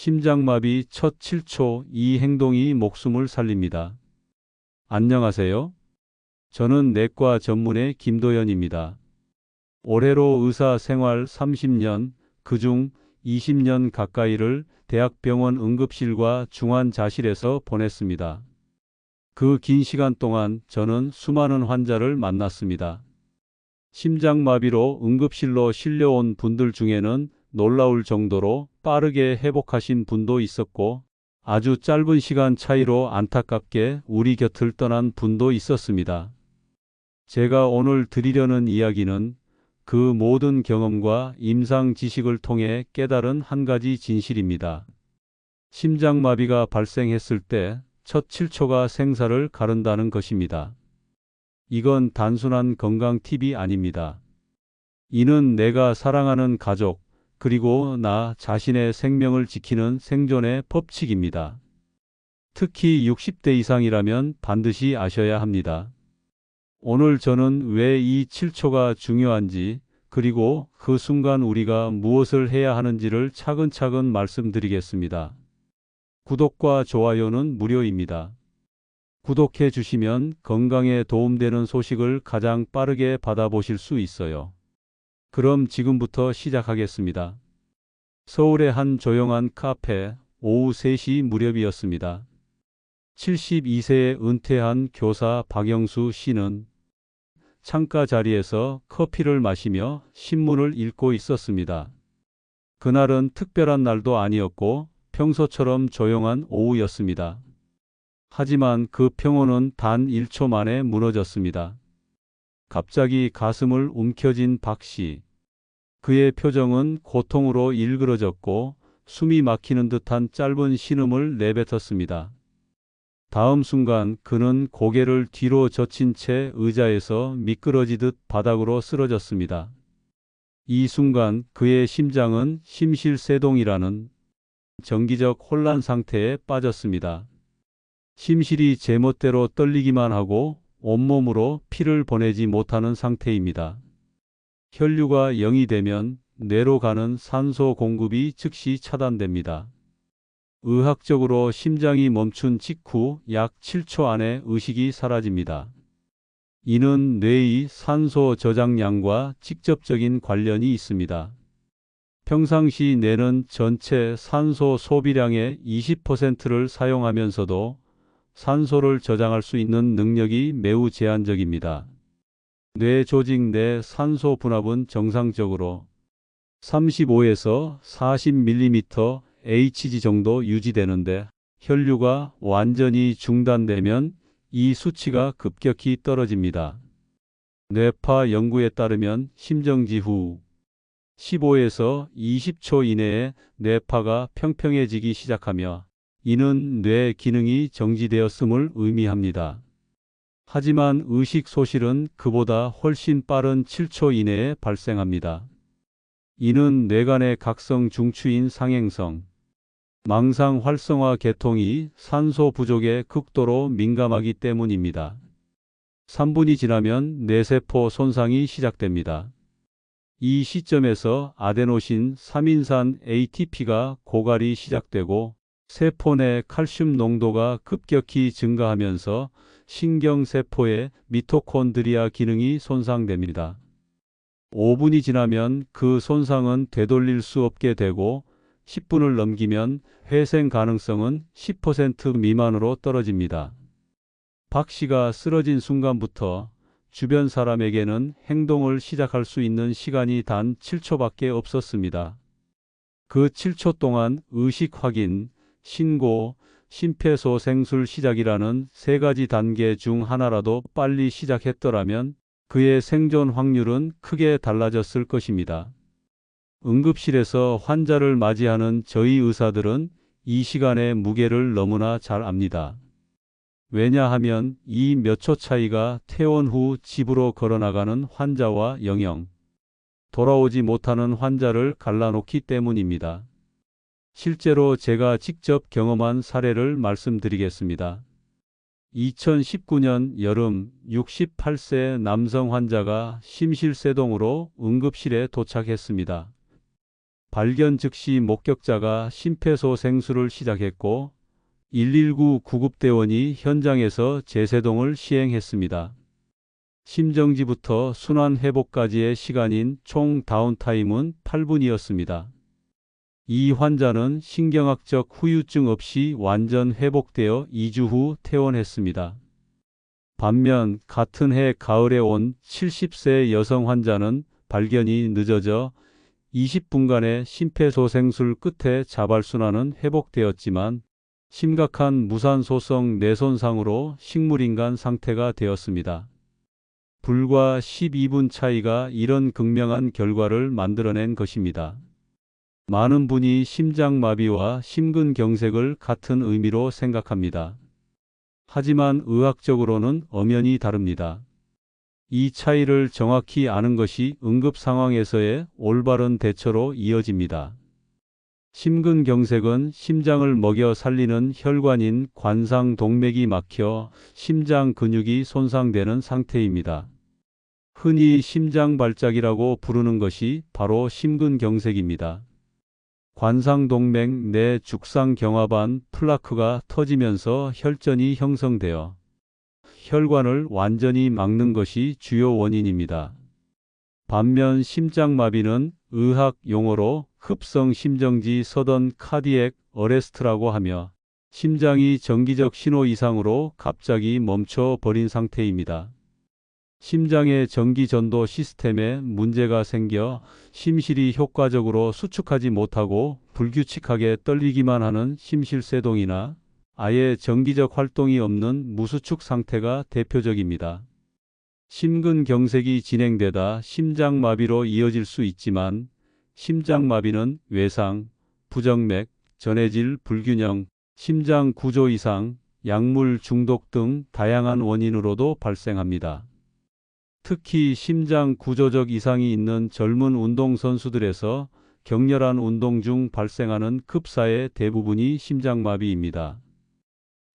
심장마비 첫 7초 이 행동이 목숨을 살립니다. 안녕하세요. 저는 내과 전문의 김도연입니다. 올해로 의사 생활 30년, 그중 20년 가까이를 대학병원 응급실과 중환자실에서 보냈습니다. 그 긴 시간 동안 저는 수많은 환자를 만났습니다. 심장마비로 응급실로 실려온 분들 중에는 놀라울 정도로 빠르게 회복하신 분도 있었고 아주 짧은 시간 차이로 안타깝게 우리 곁을 떠난 분도 있었습니다. 제가 오늘 드리려는 이야기는 그 모든 경험과 임상 지식을 통해 깨달은 한 가지 진실입니다. 심장마비가 발생했을 때 첫 7초가 생사를 가른다는 것입니다. 이건 단순한 건강 팁이 아닙니다. 이는 내가 사랑하는 가족, 그리고 나 자신의 생명을 지키는 생존의 법칙입니다. 특히 60대 이상이라면 반드시 아셔야 합니다. 오늘 저는 왜 이 7초가 중요한지, 그리고 그 순간 우리가 무엇을 해야 하는지를 차근차근 말씀드리겠습니다. 구독과 좋아요는 무료입니다. 구독해 주시면 건강에 도움되는 소식을 가장 빠르게 받아보실 수 있어요. 그럼 지금부터 시작하겠습니다. 서울의 한 조용한 카페 오후 3시 무렵이었습니다. 72세에 은퇴한 교사 박영수 씨는 창가 자리에서 커피를 마시며 신문을 읽고 있었습니다. 그날은 특별한 날도 아니었고 평소처럼 조용한 오후였습니다. 하지만 그 평온은 단 1초 만에 무너졌습니다. 갑자기 가슴을 움켜쥔 박 씨. 그의 표정은 고통으로 일그러졌고 숨이 막히는 듯한 짧은 신음을 내뱉었습니다. 다음 순간 그는 고개를 뒤로 젖힌 채 의자에서 미끄러지듯 바닥으로 쓰러졌습니다. 이 순간 그의 심장은 심실세동이라는 정기적 혼란 상태에 빠졌습니다. 심실이 제멋대로 떨리기만 하고 온몸으로 피를 보내지 못하는 상태입니다. 혈류가 0이 되면 뇌로 가는 산소 공급이 즉시 차단됩니다. 의학적으로 심장이 멈춘 직후 약 7초 안에 의식이 사라집니다. 이는 뇌의 산소 저장량과 직접적인 관련이 있습니다. 평상시 뇌는 전체 산소 소비량의 20%를 사용하면서도 산소를 저장할 수 있는 능력이 매우 제한적입니다. 뇌 조직 내 산소 분압은 정상적으로 35에서 40mm Hg 정도 유지되는데 혈류가 완전히 중단되면 이 수치가 급격히 떨어집니다. 뇌파 연구에 따르면 심정지 후 15에서 20초 이내에 뇌파가 평평해지기 시작하며 이는 뇌 기능이 정지되었음을 의미합니다. 하지만 의식 소실은 그보다 훨씬 빠른 7초 이내에 발생합니다. 이는 뇌간의 각성 중추인 상행성, 망상 활성화 계통이 산소 부족에 극도로 민감하기 때문입니다. 3분이 지나면 뇌세포 손상이 시작됩니다. 이 시점에서 아데노신 3인산 ATP가 고갈이 시작되고 세포 내 칼슘 농도가 급격히 증가하면서 신경세포의 미토콘드리아 기능이 손상됩니다. 5분이 지나면 그 손상은 되돌릴 수 없게 되고 10분을 넘기면 회생 가능성은 10% 미만으로 떨어집니다. 박 씨가 쓰러진 순간부터 주변 사람에게는 행동을 시작할 수 있는 시간이 단 7초밖에 없었습니다. 그 7초 동안 의식 확인, 신고, 심폐소생술 시작이라는 세 가지 단계 중 하나라도 빨리 시작했더라면 그의 생존 확률은 크게 달라졌을 것입니다. 응급실에서 환자를 맞이하는 저희 의사들은 이 시간의 무게를 너무나 잘 압니다. 왜냐하면 이 몇 초 차이가 퇴원 후 집으로 걸어나가는 환자와 영영, 돌아오지 못하는 환자를 갈라놓기 때문입니다. 실제로 제가 직접 경험한 사례를 말씀드리겠습니다. 2019년 여름 68세 남성 환자가 심실세동으로 응급실에 도착했습니다. 발견 즉시 목격자가 심폐소생술을 시작했고 119 구급대원이 현장에서 제세동을 시행했습니다. 심정지부터 순환 회복까지의 시간인 총 다운타임은 8분이었습니다. 이 환자는 신경학적 후유증 없이 완전 회복되어 2주 후 퇴원했습니다. 반면 같은 해 가을에 온 70세 여성 환자는 발견이 늦어져 20분간의 심폐소생술 끝에 자발순환은 회복되었지만 심각한 무산소성 뇌손상으로 식물인간 상태가 되었습니다. 불과 12분 차이가 이런 극명한 결과를 만들어낸 것입니다. 많은 분이 심장마비와 심근경색을 같은 의미로 생각합니다. 하지만 의학적으로는 엄연히 다릅니다. 이 차이를 정확히 아는 것이 응급 상황에서의 올바른 대처로 이어집니다. 심근경색은 심장을 먹여 살리는 혈관인 관상동맥이 막혀 심장 근육이 손상되는 상태입니다. 흔히 심장 발작이라고 부르는 것이 바로 심근경색입니다. 관상동맥 내 죽상경화반 플라크가 터지면서 혈전이 형성되어 혈관을 완전히 막는 것이 주요 원인입니다. 반면 심장마비는 의학 용어로 흡성 심정지 서던 카디액 어레스트라고 하며 심장이 정기적 신호 이상으로 갑자기 멈춰 버린 상태입니다. 심장의 전기 전도 시스템에 문제가 생겨 심실이 효과적으로 수축하지 못하고 불규칙하게 떨리기만 하는 심실세동이나 아예 정기적 활동이 없는 무수축 상태가 대표적입니다. 심근경색이 진행되다 심장마비로 이어질 수 있지만 심장마비는 외상, 부정맥, 전해질 불균형, 심장 구조 이상, 약물 중독 등 다양한 원인으로도 발생합니다. 특히 심장 구조적 이상이 있는 젊은 운동선수들에서 격렬한 운동 중 발생하는 급사의 대부분이 심장마비입니다.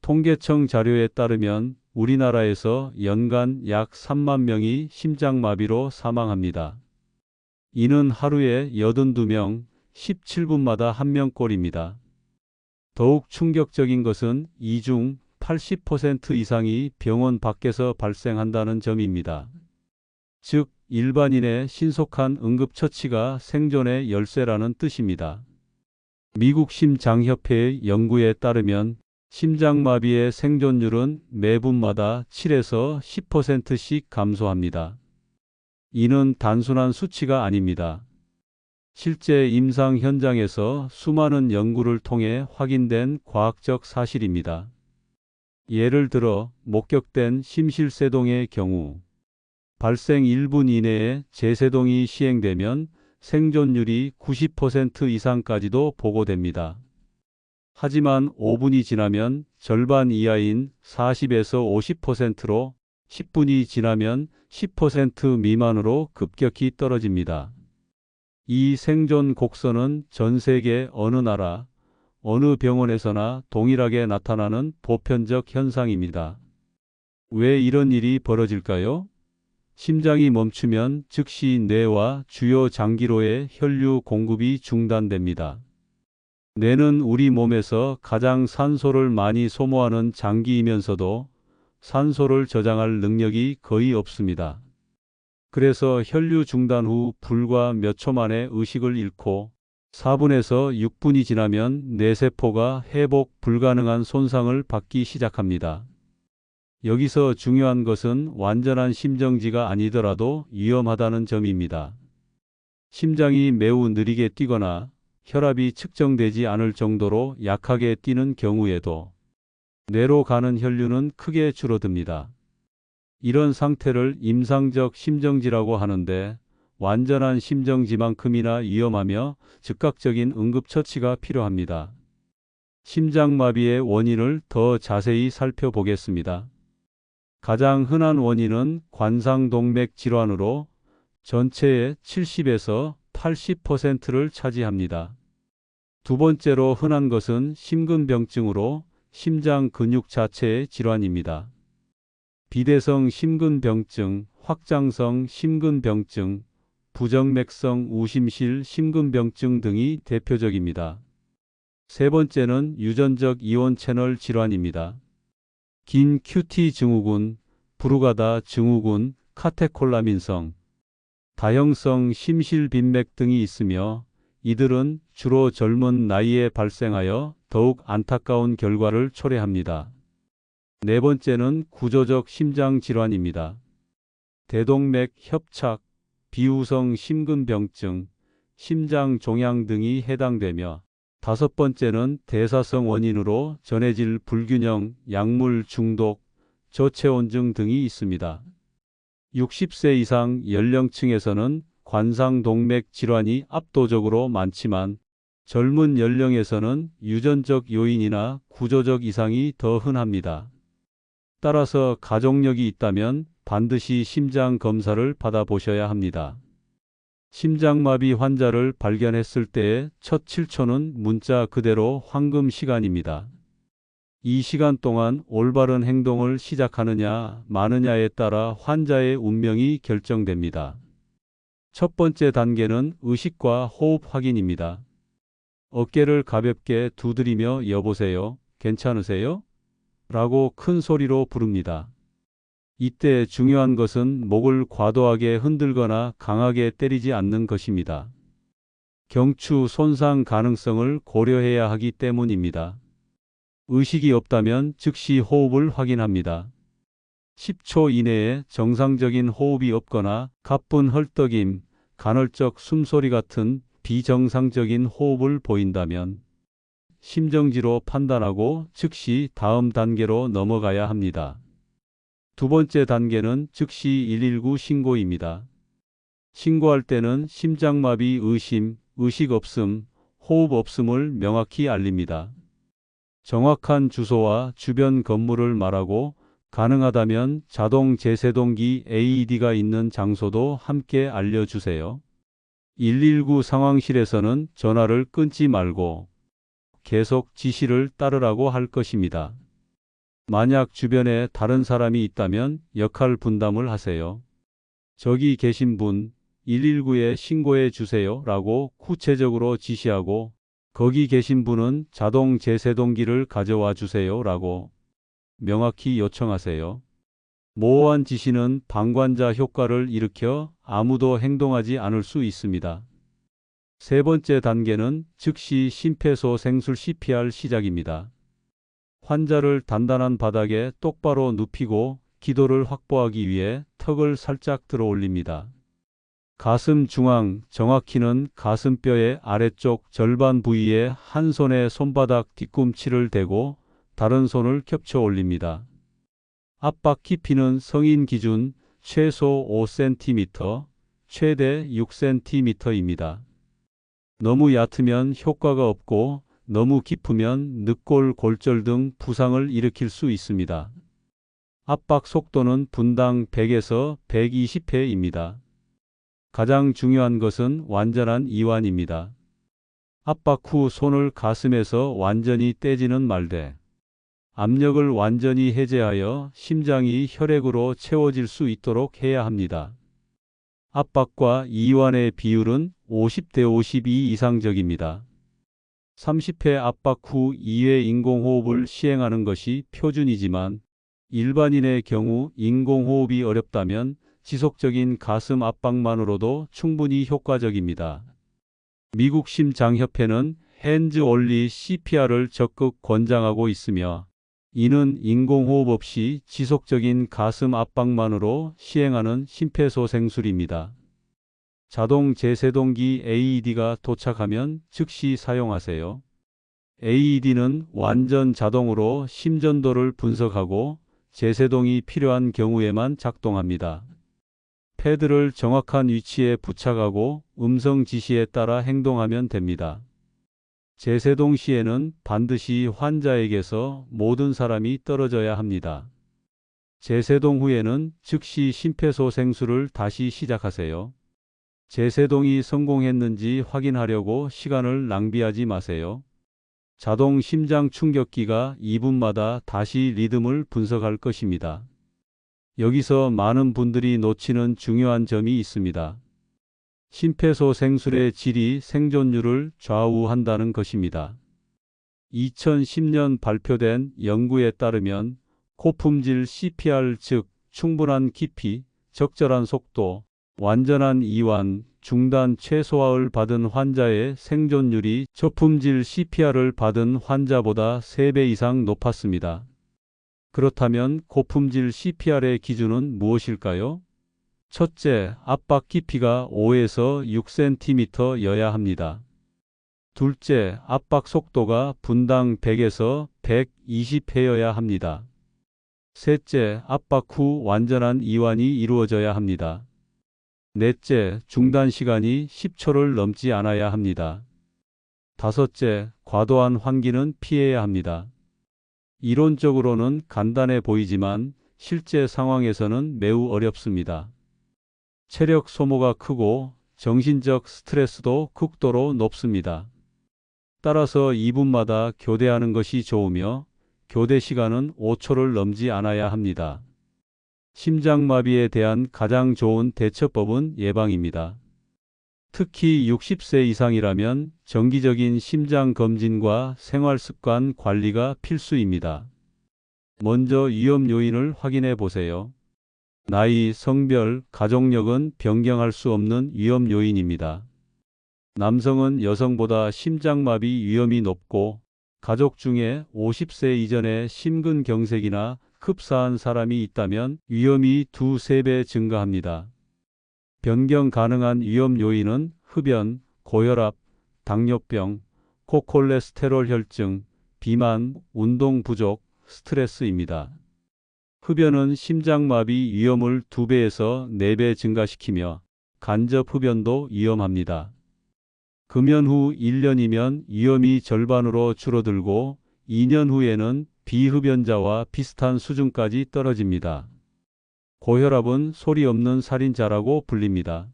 통계청 자료에 따르면 우리나라에서 연간 약 3만 명이 심장마비로 사망합니다. 이는 하루에 82명, 17분마다 1명꼴입니다. 더욱 충격적인 것은 이 중 80% 이상이 병원 밖에서 발생한다는 점입니다. 즉 일반인의 신속한 응급처치가 생존의 열쇠라는 뜻입니다. 미국 심장협회의 연구에 따르면 심장마비의 생존율은 매분마다 7에서 10%씩 감소합니다. 이는 단순한 수치가 아닙니다. 실제 임상 현장에서 수많은 연구를 통해 확인된 과학적 사실입니다. 예를 들어 목격된 심실세동의 경우 발생 1분 이내에 제세동이 시행되면 생존율이 90% 이상까지도 보고됩니다. 하지만 5분이 지나면 절반 이하인 40에서 50%로 10분이 지나면 10% 미만으로 급격히 떨어집니다. 이 생존 곡선은 전 세계 어느 나라, 어느 병원에서나 동일하게 나타나는 보편적 현상입니다. 왜 이런 일이 벌어질까요? 심장이 멈추면 즉시 뇌와 주요 장기로의 혈류 공급이 중단됩니다. 뇌는 우리 몸에서 가장 산소를 많이 소모하는 장기이면서도 산소를 저장할 능력이 거의 없습니다. 그래서 혈류 중단 후 불과 몇 초 만에 의식을 잃고 4분에서 6분이 지나면 뇌세포가 회복 불가능한 손상을 받기 시작합니다. 여기서 중요한 것은 완전한 심정지가 아니더라도 위험하다는 점입니다. 심장이 매우 느리게 뛰거나 혈압이 측정되지 않을 정도로 약하게 뛰는 경우에도 뇌로 가는 혈류는 크게 줄어듭니다. 이런 상태를 임상적 심정지라고 하는데 완전한 심정지만큼이나 위험하며 즉각적인 응급처치가 필요합니다. 심장마비의 원인을 더 자세히 살펴보겠습니다. 가장 흔한 원인은 관상동맥 질환으로 전체의 70에서 80%를 차지합니다. 두 번째로 흔한 것은 심근병증으로 심장 근육 자체의 질환입니다. 비대성 심근병증, 확장성 심근병증, 부정맥성 우심실 심근병증 등이 대표적입니다. 세 번째는 유전적 이온 채널 질환입니다. 긴 QT 증후군, 브루가다 증후군, 카테콜라민성, 다형성 심실빈맥 등이 있으며 이들은 주로 젊은 나이에 발생하여 더욱 안타까운 결과를 초래합니다. 네 번째는 구조적 심장 질환입니다. 대동맥 협착, 비우성 심근병증, 심장 종양 등이 해당되며 다섯 번째는 대사성 원인으로 전해질 불균형, 약물 중독, 저체온증 등이 있습니다. 60세 이상 연령층에서는 관상동맥 질환이 압도적으로 많지만 젊은 연령에서는 유전적 요인이나 구조적 이상이 더 흔합니다. 따라서 가족력이 있다면 반드시 심장 검사를 받아보셔야 합니다. 심장마비 환자를 발견했을 때의 첫 7초는 문자 그대로 황금 시간입니다. 이 시간 동안 올바른 행동을 시작하느냐 마느냐에 따라 환자의 운명이 결정됩니다. 첫 번째 단계는 의식과 호흡 확인입니다. 어깨를 가볍게 두드리며 여보세요. 괜찮으세요? 라고 큰 소리로 부릅니다. 이때 중요한 것은 목을 과도하게 흔들거나 강하게 때리지 않는 것입니다. 경추 손상 가능성을 고려해야 하기 때문입니다. 의식이 없다면 즉시 호흡을 확인합니다. 10초 이내에 정상적인 호흡이 없거나 가쁜 헐떡임, 간헐적 숨소리 같은 비정상적인 호흡을 보인다면 심정지로 판단하고 즉시 다음 단계로 넘어가야 합니다. 두 번째 단계는 즉시 119 신고입니다. 신고할 때는 심장마비 의심, 의식 없음, 호흡 없음을 명확히 알립니다. 정확한 주소와 주변 건물을 말하고 가능하다면 자동 제세동기 AED가 있는 장소도 함께 알려주세요. 119 상황실에서는 전화를 끊지 말고 계속 지시를 따르라고 할 것입니다. 만약 주변에 다른 사람이 있다면 역할 분담을 하세요. 저기 계신 분 119에 신고해 주세요 라고 구체적으로 지시하고 거기 계신 분은 자동 제세동기를 가져와 주세요 라고 명확히 요청하세요. 모호한 지시는 방관자 효과를 일으켜 아무도 행동하지 않을 수 있습니다. 세 번째 단계는 즉시 심폐소생술 CPR 시작입니다. 환자를 단단한 바닥에 똑바로 눕히고 기도를 확보하기 위해 턱을 살짝 들어 올립니다. 가슴 중앙, 정확히는 가슴뼈의 아래쪽 절반 부위에 한 손에 손바닥 뒤꿈치를 대고 다른 손을 겹쳐 올립니다. 압박 깊이는 성인 기준 최소 5cm, 최대 6cm입니다. 너무 얕으면 효과가 없고 너무 깊으면 늑골, 골절 등 부상을 일으킬 수 있습니다. 압박 속도는 분당 100에서 120회입니다. 가장 중요한 것은 완전한 이완입니다. 압박 후 손을 가슴에서 완전히 떼지는 말되 압력을 완전히 해제하여 심장이 혈액으로 채워질 수 있도록 해야 합니다. 압박과 이완의 비율은 50대 52 이상적입니다. 30회 압박 후 2회 인공호흡을 시행하는 것이 표준이지만 일반인의 경우 인공호흡이 어렵다면 지속적인 가슴 압박만으로도 충분히 효과적입니다. 미국 심장협회는 핸즈 올리 CPR을 적극 권장하고 있으며 이는 인공호흡 없이 지속적인 가슴 압박만으로 시행하는 심폐소생술입니다. 자동 제세동기 AED가 도착하면 즉시 사용하세요. AED는 완전 자동으로 심전도를 분석하고 제세동이 필요한 경우에만 작동합니다. 패드를 정확한 위치에 부착하고 음성 지시에 따라 행동하면 됩니다. 제세동 시에는 반드시 환자에게서 모든 사람이 떨어져야 합니다. 제세동 후에는 즉시 심폐소생술을 다시 시작하세요. 제세동이 성공했는지 확인하려고 시간을 낭비하지 마세요. 자동 심장 충격기가 2분마다 다시 리듬을 분석할 것입니다. 여기서 많은 분들이 놓치는 중요한 점이 있습니다. 심폐소생술의 질이 생존율을 좌우한다는 것입니다. 2010년 발표된 연구에 따르면 고품질 CPR 즉 충분한 깊이, 적절한 속도, 완전한 이완, 중단 최소화를 받은 환자의 생존율이 저품질 CPR을 받은 환자보다 3배 이상 높았습니다. 그렇다면 고품질 CPR의 기준은 무엇일까요? 첫째, 압박 깊이가 5에서 6cm여야 합니다. 둘째, 압박 속도가 분당 100에서 120회여야 합니다. 셋째, 압박 후 완전한 이완이 이루어져야 합니다. 넷째, 중단 시간이 10초를 넘지 않아야 합니다. 다섯째, 과도한 환기는 피해야 합니다. 이론적으로는 간단해 보이지만 실제 상황에서는 매우 어렵습니다. 체력 소모가 크고 정신적 스트레스도 극도로 높습니다. 따라서 2분마다 교대하는 것이 좋으며 교대 시간은 5초를 넘지 않아야 합니다. 심장마비에 대한 가장 좋은 대처법은 예방입니다. 특히 60세 이상이라면 정기적인 심장 검진과 생활 습관 관리가 필수입니다. 먼저 위험 요인을 확인해 보세요. 나이, 성별, 가족력은 변경할 수 없는 위험 요인입니다. 남성은 여성보다 심장마비 위험이 높고 가족 중에 50세 이전에 심근경색이나 흡사한 사람이 있다면 위험이 두세 배 증가합니다. 변경 가능한 위험 요인은 흡연, 고혈압, 당뇨병, 고콜레스테롤 혈증, 비만, 운동 부족, 스트레스입니다. 흡연은 심장마비 위험을 2배에서 4배 증가시키며 간접 흡연도 위험합니다. 금연 후 1년이면 위험이 절반으로 줄어들고 2년 후에는 비흡연자와 비슷한 수준까지 떨어집니다. 고혈압은 소리 없는 살인자라고 불립니다.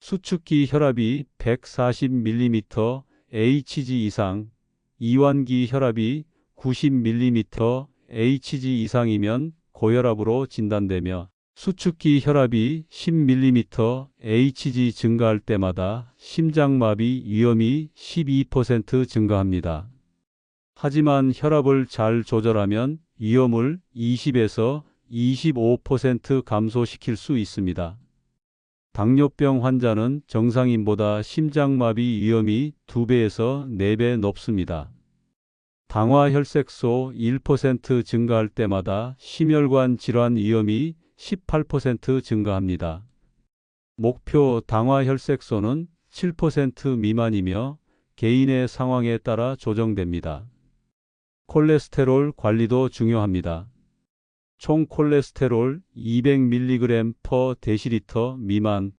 수축기 혈압이 140mm Hg 이상, 이완기 혈압이 90mm Hg 이상이면 고혈압으로 진단되며 수축기 혈압이 10mm Hg 증가할 때마다 심장마비 위험이 12% 증가합니다. 하지만 혈압을 잘 조절하면 위험을 20에서 25% 감소시킬 수 있습니다. 당뇨병 환자는 정상인보다 심장마비 위험이 2배에서 4배 높습니다. 당화혈색소 1% 증가할 때마다 심혈관 질환 위험이 18% 증가합니다. 목표 당화혈색소는 7% 미만이며 개인의 상황에 따라 조정됩니다. 콜레스테롤 관리도 중요합니다. 총 콜레스테롤 200mg per 데시리터 미만,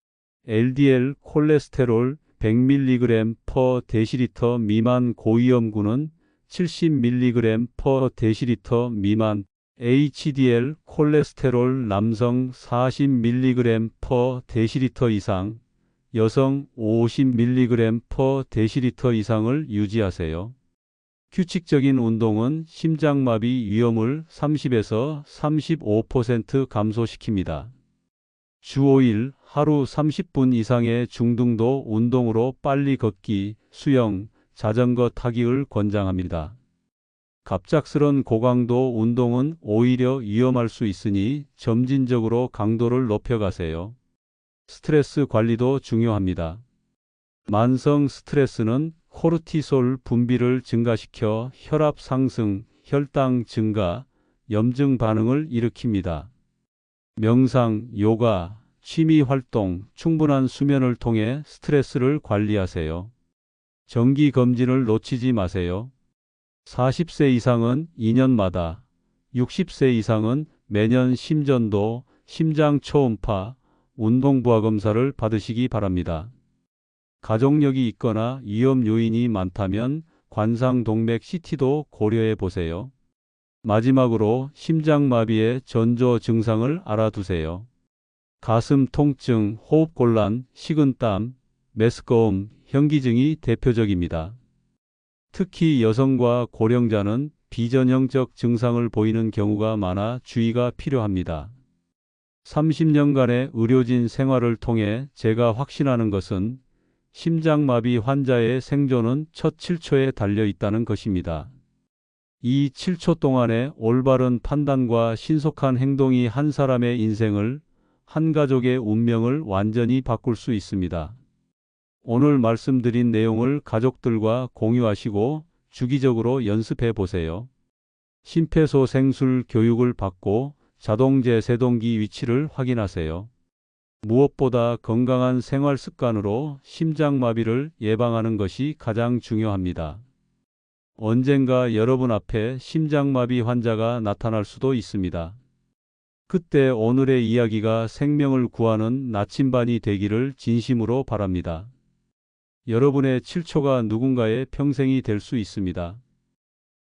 LDL 콜레스테롤 100mg per 데시리터 미만 고위험군은 70mg per 데시리터 미만, HDL 콜레스테롤 남성 40mg per 데시리터 이상, 여성 50mg per 데시리터 이상을 유지하세요. 규칙적인 운동은 심장마비 위험을 30에서 35% 감소시킵니다. 주 5일 하루 30분 이상의 중등도 운동으로 빨리 걷기, 수영, 자전거 타기를 권장합니다. 갑작스런 고강도 운동은 오히려 위험할 수 있으니 점진적으로 강도를 높여가세요. 스트레스 관리도 중요합니다. 만성 스트레스는 코르티솔 분비를 증가시켜 혈압 상승, 혈당 증가, 염증 반응을 일으킵니다. 명상, 요가, 취미 활동, 충분한 수면을 통해 스트레스를 관리하세요. 정기 검진을 놓치지 마세요. 40세 이상은 2년마다, 60세 이상은 매년 심전도, 심장 초음파, 운동부하 검사를 받으시기 바랍니다. 가족력이 있거나 위험 요인이 많다면 관상동맥 CT도 고려해 보세요. 마지막으로 심장마비의 전조 증상을 알아두세요. 가슴 통증, 호흡곤란, 식은땀, 메스꺼움, 현기증이 대표적입니다. 특히 여성과 고령자는 비전형적 증상을 보이는 경우가 많아 주의가 필요합니다. 30년간의 의료진 생활을 통해 제가 확신하는 것은 심장마비 환자의 생존은 첫 7초에 달려 있다는 것입니다. 이 7초 동안의 올바른 판단과 신속한 행동이 한 사람의 인생을, 한 가족의 운명을 완전히 바꿀 수 있습니다. 오늘 말씀드린 내용을 가족들과 공유하시고 주기적으로 연습해 보세요. 심폐소생술 교육을 받고 자동제 세동기 위치를 확인하세요. 무엇보다 건강한 생활 습관으로 심장마비를 예방하는 것이 가장 중요합니다. 언젠가 여러분 앞에 심장마비 환자가 나타날 수도 있습니다. 그때 오늘의 이야기가 생명을 구하는 나침반이 되기를 진심으로 바랍니다. 여러분의 7초가 누군가의 평생이 될 수 있습니다.